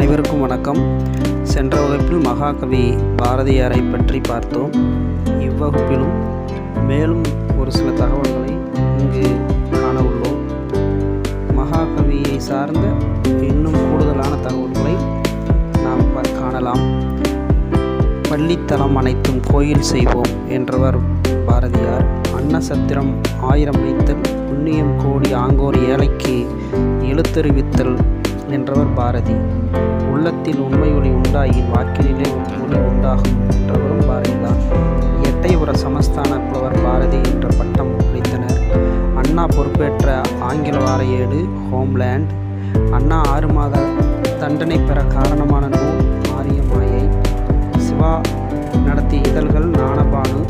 அனைவருக்கும் வணக்கம். சென்ற வகுப்பில் மகாகவி பாரதியாரை பற்றி பார்த்தோம். இவ்வகுப்பிலும் மேலும் ஒரு சில தகவல்களை இங்கு காண உள்ளோம். மகாகவியை சார்ந்த இன்னும் கூடுதலான தகவல்களை நாம் காணலாம். பள்ளித்தலம் அனைத்தும் கோயில் செய்வோம் என்றவர் பாரதியார். அன்னசத்திரம் ஆயிரம் வைத்தல் புண்ணியம் கோடி ஆங்கோர் ஏழைக்கு எழுத்தறிவித்தல் என்றவர் பாரதி. உள்ளத்தில் உண்மை ஒளி உண்டாயின் வாக்கிலே ஒளி உண்டாகும் என்றவரும் பாரதிதான் எட்டயபுர சமஸ்தான புலவர் பாரதி என்ற பட்டம் அளித்தனர் அண்ணா பொறுப்பேற்ற ஆங்கில வார ஏடு ஹோம்லேண்ட். அண்ணா ஆறு மாத தண்டனை பெற காரணமான நூல் ஆரியமாயை. சிவா நடத்திய இதழ்கள் ஞானபானு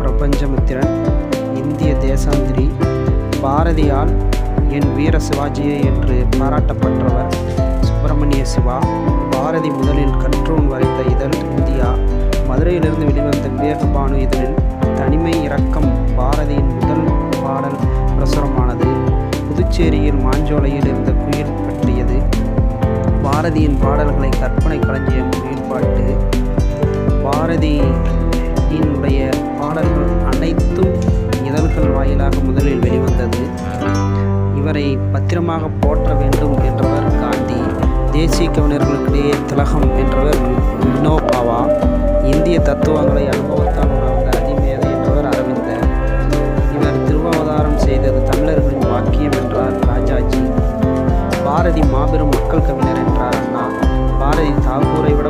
பிரபஞ்சமித்திரன் இந்திய தேசாந்திரி. பாரதியால் என் வீர சிவாஜியே என்று பாராட்டப்பட்டவர். சுப்பிரமணிய சிவா பாரதி முதலில் கற்றோன் வரைத்த இதழ் இந்தியா மதுரையிலிருந்து வெளிவந்த விவேகபானு இதழில் தனிமை இரக்கம் பாரதியின் முதல் பாடல் பிரசுரமானது. புதுச்சேரியில் மாஞ்சோலையில் இருந்த குயில் பற்றியது பாரதியின் பாடல்களை கற்பனை களஞ்சியம் ஈடுபாட்டு பாரதியினுடைய பாடல்கள் அனைத்தும் இதழ்கள் வாயிலாக முதலில் வெளிவந்தது. இவரை பத்திரமாக போற்ற வேண்டும் என்றவர் தேசிய கவிஞர்களுக்கிடையே திலகம் என்றவர் வினோபாவா. இந்திய தத்துவங்களை அனுபவத்தால் உணர்ந்த அதிமேதை என்றவர் அரவிந்தர். இவர் திருவாவதாரம் செய்தது தமிழர்களின் வாக்கியம் என்றார் ராஜாஜி. பாரதி மாபெரும் மக்கள் கவிஞர் என்றார் அண்ணா. பாரதி தாகூரை விட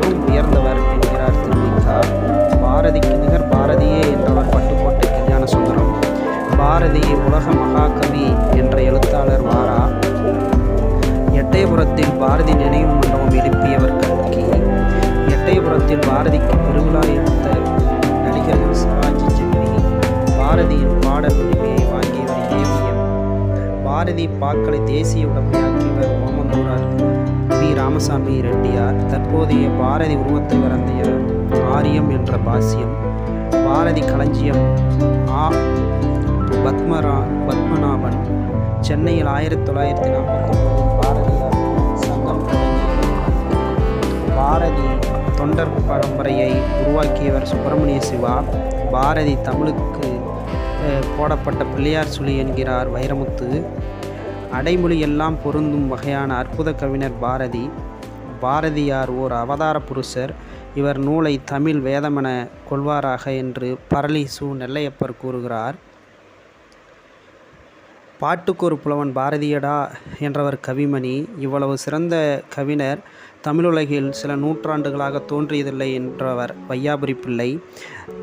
தேசிய தேசிய உடைமையாக்கியவர் ஓமந்தூரார் பி ராமசாமி ரெட்டியார் தற்போதைய பாரதி உருவத்தை வரைந்திய ஆரியம் என்ற பாசியம் பாரதி களஞ்சியம் ஆ. பத்மரா பத்மநாபன் சென்னையில் ஆயிரத்தி தொள்ளாயிரத்தி நாற்பத்தொம்பதில் பாரதியார் சங்கம் பாரதி தொண்டர் பரம்பரையை உருவாக்கியவர் சுப்பிரமணிய சிவா. பாரதி தமிழுக்கு போடப்பட்ட பிள்ளையார் சுழி என்கிறார் வைரமுத்து. அடைமொழி எல்லாம் பொருந்தும் வகையான அற்புத கவிஞர் பாரதி. பாரதியார் ஓர் அவதார புருஷர். இவர் நூலை தமிழ் வேதமென கொள்வாராக என்று பரளி சு நெல்லையப்பர் கூறுகிறார். பாட்டுக்கொரு புலவன் பாரதியடா என்றவர் கவிமணி. இவ்வளவு சிறந்த கவிஞர் தமிழுலகில் சில நூற்றாண்டுகளாக தோன்றியதில்லை என்றவர் வையாபுரி பிள்ளை.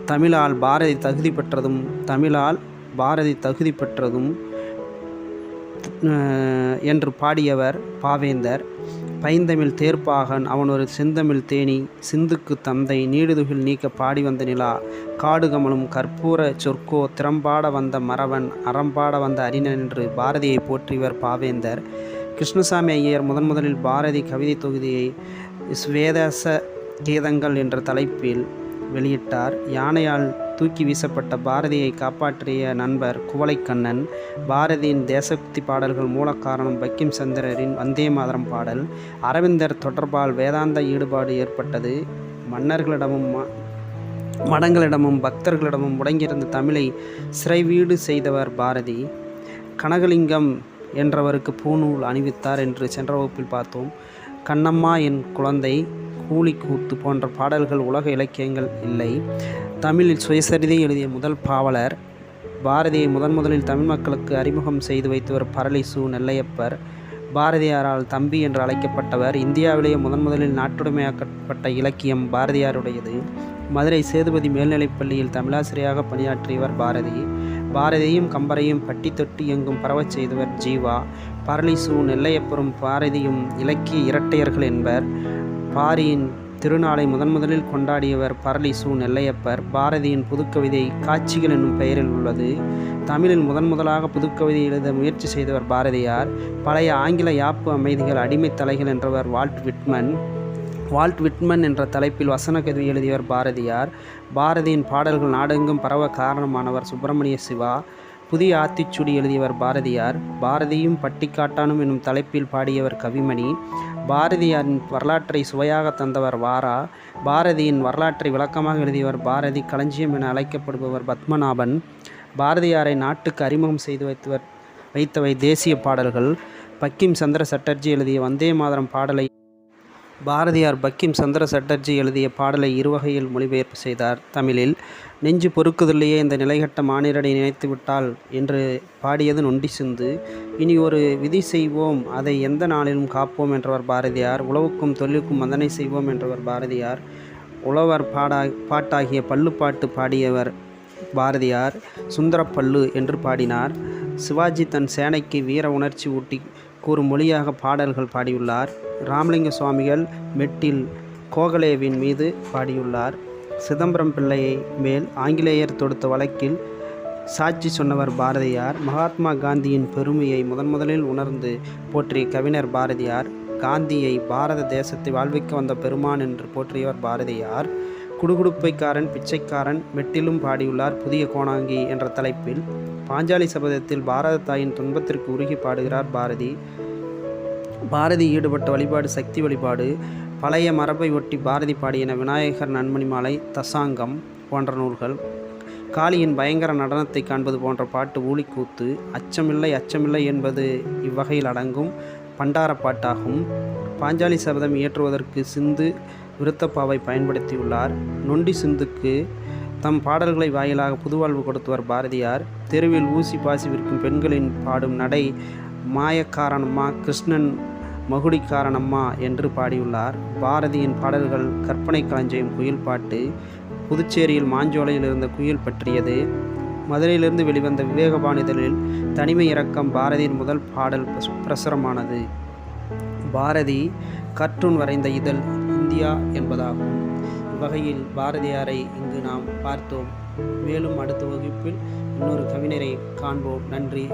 தமிழால் பாரதி தகுதி பெற்றதும் தமிழால் பாரதி தகுதி பெற்றதும் என்று பாடியவர் பாவேந்தர். பைந்தமிழ் தேர்ப்பாகன் அவன் ஒரு செந்தமிழ் தேனி சிந்துக்கு தந்தை நீடுதுகில் நீக்க பாடி வந்த நிலா காடுகமலும் கற்பூர சொற்கோ திறம்பாட வந்த மறவன் அறம்பாட வந்த அறிஞன் என்று பாரதியை போற்றியவர் பாவேந்தர். கிருஷ்ணசாமி ஐயர் முதன் முதலில் பாரதி கவிதை தொகுதியை ஸ்வேதச கீதங்கள் என்ற தலைப்பில் வெளியிட்டார். யானையால் தூக்கி வீசப்பட்ட பாரதியை காப்பாற்றிய நண்பர் குவளைக்கண்ணன் பாரதியின் தேசபக்தி பாடல்கள் மூலக்காரணம் பக்கிம் சந்திரரின் வந்தே மாதரம் பாடல். அரவிந்தர் தொடர்பால் வேதாந்த ஈடுபாடு ஏற்பட்டது. மன்னர்களிடமும் ம- மடங்களிடமும் பக்தர்களிடமும் முடங்கியிருந்த தமிழை சிறைவீடு செய்தவர் பாரதி. கனகலிங்கம் என்றவருக்கு பூநூல் அணிவித்தார் என்று சென்ற வகுப்பில் பார்த்தோம். கண்ணம்மா என் குழந்தை கூலி கூத்து போன்ற பாடல்கள் உலக இலக்கியங்கள் இல்லை. தமிழில் சுயசரிதை எழுதிய முதல் பாவலர் பாரதியை முதன் முதலில் தமிழ் மக்களுக்கு அறிமுகம் செய்து வைத்தவர் பரளி சு நெல்லையப்பர் பாரதியாரால் தம்பி என்று அழைக்கப்பட்டவர் இந்தியாவிலேயே முதன் முதலில் நாட்டுடைமையாக்கப்பட்ட இலக்கியம் பாரதியாருடையது. மதுரை சேதுபதி மேல்நிலைப்பள்ளியில் தமிழாசிரியராக பணியாற்றியவர் பாரதி. பாரதியும் கம்பரையும் பட்டி தொட்டி எங்கும் பரவச் செய்தவர் ஜீவா. பரளிசு நெல்லையப்பரும் பாரதியும் இலக்கிய இரட்டையர்கள் என்பர். பாரியின் திருநாளை முதன் முதலில் கொண்டாடியவர் பரளி சு நெல்லையப்பர். பாரதியின் புதுக்கவிதை காட்சிகள் என்னும் பெயரில் உள்ளது. தமிழில் முதன் முதலாக புதுக்கவிதை எழுத முயற்சி செய்தவர் பாரதியார். பழைய ஆங்கில யாப்பு அமைதிகள் அடிமைத் தலைகள் என்றவர் வால்ட் விட்மன். வால்ட் விட்மன் என்ற தலைப்பில் வசன கவிதை எழுதியவர் பாரதியார். பாரதியின் பாடல்கள் நாடெங்கும் பரவ காரணமானவர் சுப்பிரமணிய சிவா. புதிய ஆத்திச்சுடி எழுதியவர் பாரதியார். பாரதியும் பட்டிக்காட்டானும் என்னும் தலைப்பில் பாடியவர் கவிமணி. பாரதியாரின் வரலாற்றை சுவையாக தந்தவர் வாரா. பாரதியின் வரலாற்றை விளக்கமாக எழுதியவர் பாரதி களஞ்சியம் என அழைக்கப்படுபவர் பத்மநாபன். பாரதியாரை நாட்டுக்கு அறிமுகம் செய்து வைத்தவர் வைத்தவை தேசிய பாடல்கள். பக்கிம் சந்திர சட்டர்ஜி எழுதிய வந்தே மாதரம் பாடலை பாரதியார் பக்கிம் சந்திர சட்டர்ஜி எழுதிய பாடலை இருவகையில் மொழிபெயர்ப்பு செய்தார். தமிழில் நெஞ்சு பொறுக்குதில்லையே இந்த நிலைகட்ட மானிடரை நினைத்து விட்டால் என்று பாடியது நொண்டி சிந்து. இனி ஒரு விதி செய்வோம் அதை எந்த நாளிலும் காப்போம் என்றவர் பாரதியார். உழவுக்கும் தொழிலுக்கும் வந்தனை செய்வோம் என்றவர் பாரதியார். உழவர் பாடா பாட்டாகிய பள்ளுப்பாட்டு பாடியவர் பாரதியார். சுந்தரப்பள்ளு என்று பாடினார். சிவாஜி தன் சேனைக்கு வீர உணர்ச்சி ஊட்டி கூறும் மொழியாக பாடல்கள் பாடியுள்ளார். ராமலிங்க சுவாமிகள் மெட்டில் கோகலேவின் மீது பாடியுள்ளார். சிதம்பரம் பிள்ளையை மேல் ஆங்கிலேயர் தொடுத்த வழக்கில் சாட்சி சொன்னவர் பாரதியார். மகாத்மா காந்தியின் பெருமையை முதன் முதலில் உணர்ந்து போற்றிய கவிஞர் பாரதியார். காந்தியை பாரத தேசத்தை வாழ்விக்க வந்த பெருமான் என்று போற்றியவர் பாரதியார். குடுகுடுப்பைக்காரன் பிச்சைக்காரன் மெட்டிலும் பாடியுள்ளார் புதிய கோணாங்கி என்ற தலைப்பில் பாஞ்சாலி சபதத்தில் பாரத தாயின் துன்பத்திற்கு உருகி பாடுகிறார் பாரதி. பாரதி ஈடுபட்ட வழிபாடு சக்தி வழிபாடு பழைய மரபை ஒட்டி பாரதி பாடியன விநாயகர் நன்மணி மாலை தசாங்கம் போன்ற நூல்கள். காளியின் பயங்கர நடனத்தை காண்பது போன்ற பாட்டு ஊழிக்கூத்து அச்சமில்லை அச்சமில்லை என்பது இவ்வகையில் அடங்கும் பண்டார பாட்டாகும். பாஞ்சாலி சபதம் இயற்றுவதற்கு சிந்து விருத்தப்பாவை பயன்படுத்தியுள்ளார். நொண்டி சிந்துக்கு தம் பாடல்களை வாயிலாக புதுவாழ்வு கொடுத்தவர் பாரதியார். தெருவில் ஊசி பாசி விற்கும் பெண்களின் பாடும் நடை மாயக்காரணம்மா கிருஷ்ணன் மகுடிக்காரணம்மா என்று பாடியுள்ளார். பாரதியின் பாடல்கள் கற்பனை களஞ்சியம் குயில் பாட்டு புதுச்சேரியில் மாஞ்சோலையில் இருந்த குயில் பற்றியது. மதுரையிலிருந்து வெளிவந்த விவேகபாணிதலில் தனிமை இறக்கம் பாரதியின் முதல் பாடல் பிரசுரமானது. பாரதி கர்ட்டூன் வரைந்த இதழ் இந்தியா என்பதாகும். இவ்வகையில் பாரதியாரை இங்கு நாம் பார்த்தோம். மேலும் அடுத்த வகுப்பில் இன்னொரு கவிஞரை காண்போம். நன்றி.